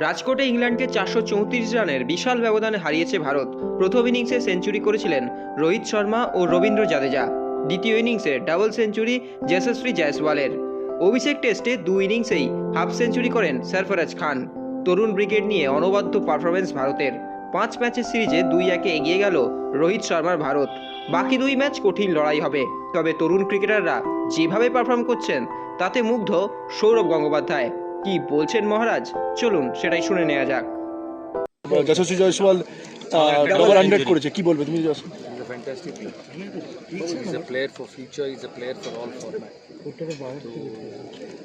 রাজকোটে ইংল্যান্ডকে চারশো চৌত্রিশ রানের বিশাল ব্যবধানে হারিয়েছে ভারত। প্রথম ইনিংসে সেঞ্চুরি করেছিলেন রোহিত শর্মা ও রবীন্দ্র জাদেজা। দ্বিতীয় ইনিংসে ডাবল সেঞ্চুরি যশস্বী জয়সওয়ালের। অভিষেক টেস্টে দুই ইনিংসেই হাফ সেঞ্চুরি করেন সরফরাজ খান। তরুণ ব্রিগেড নিয়ে অনবদ্য পারফরমেন্স ভারতের। পাঁচ ম্যাচের সিরিজে দুই একে এগিয়ে গেল রোহিত শর্মার ভারত। বাকি দুই ম্যাচ কঠিন লড়াই হবে। তবে তরুণ ক্রিকেটাররা যেভাবে পারফর্ম করছেন, তাতে মুগ্ধ সৌরভ গঙ্গোপাধ্যায়। কি বলছেন মহারাজ চলুন সেটাই শুনে নেওয়া যাক যশস্বী জয়সওয়াল ডবল হান্ড্রেড করেছে কি বলবে তুমি Yash a fantastic player. He's a player for future. He's a player for all format. So,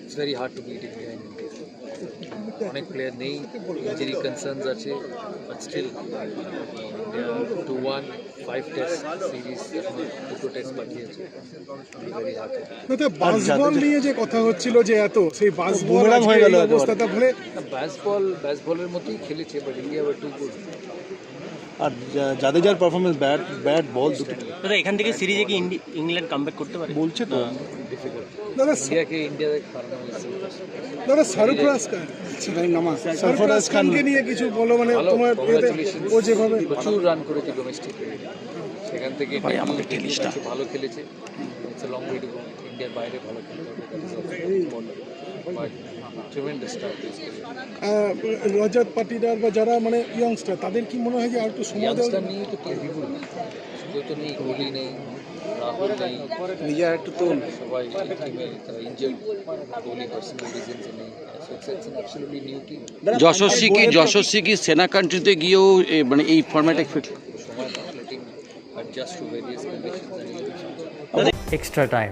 it's very hard to beat him behind India. অনেক প্লেয়ার নেই ইঞ্জুরি কনসার্নস আছে but still two one five test series দুটো test পাঠিয়েছে। Very নিয়ে যে কথা হচ্ছিল যে এত সেই বাসবল বুমেরাং হয়ে গেল একেবারে। অবস্থাটা ফলে ব্যাস বল ব্যাস বলের মতোই খেলেছে but India were too good আর যা- জাদেজার পারফরমেন্স ব্যাট ব্যাট বল দুটো দাদা এখান থেকে সিরিজে কি ইংল্যান্ড কামব্যাক করতে পারে? বলছে তো। দাদা ইন্ডিয়াকে দাদা সরফরাজ খান সরফরাজ খানকে নিয়ে কিছু বলো মানে তোমার ও যেভাবে প্রচুর রান করেছে ডোমেস্টিক সেখান থেকে আমাদের টেনিসটা ভালো খেলেছে। লং ওয়ে ইন্ডিয়ার বাইরে ভালো খেলতে রজত পাটিদার বা যারা মানে ইয়ংস্টার তাদের কি মনে হয় যে আর একটু সময় নিয়ে তো কেউ তো নেই কোহলি নেই রাহুল নেই। নিজের একটু তো সবাই টিমে তারা ইনজার্ড কোহলি পার্সোনাল রিজনসে নেই। যশস্বী কি যশস্বী কি সেনা কান্ট্রিতে গিয়েও এ, মানে এই ফরম্যাটে সময় না letting adjust to various conditions and extra time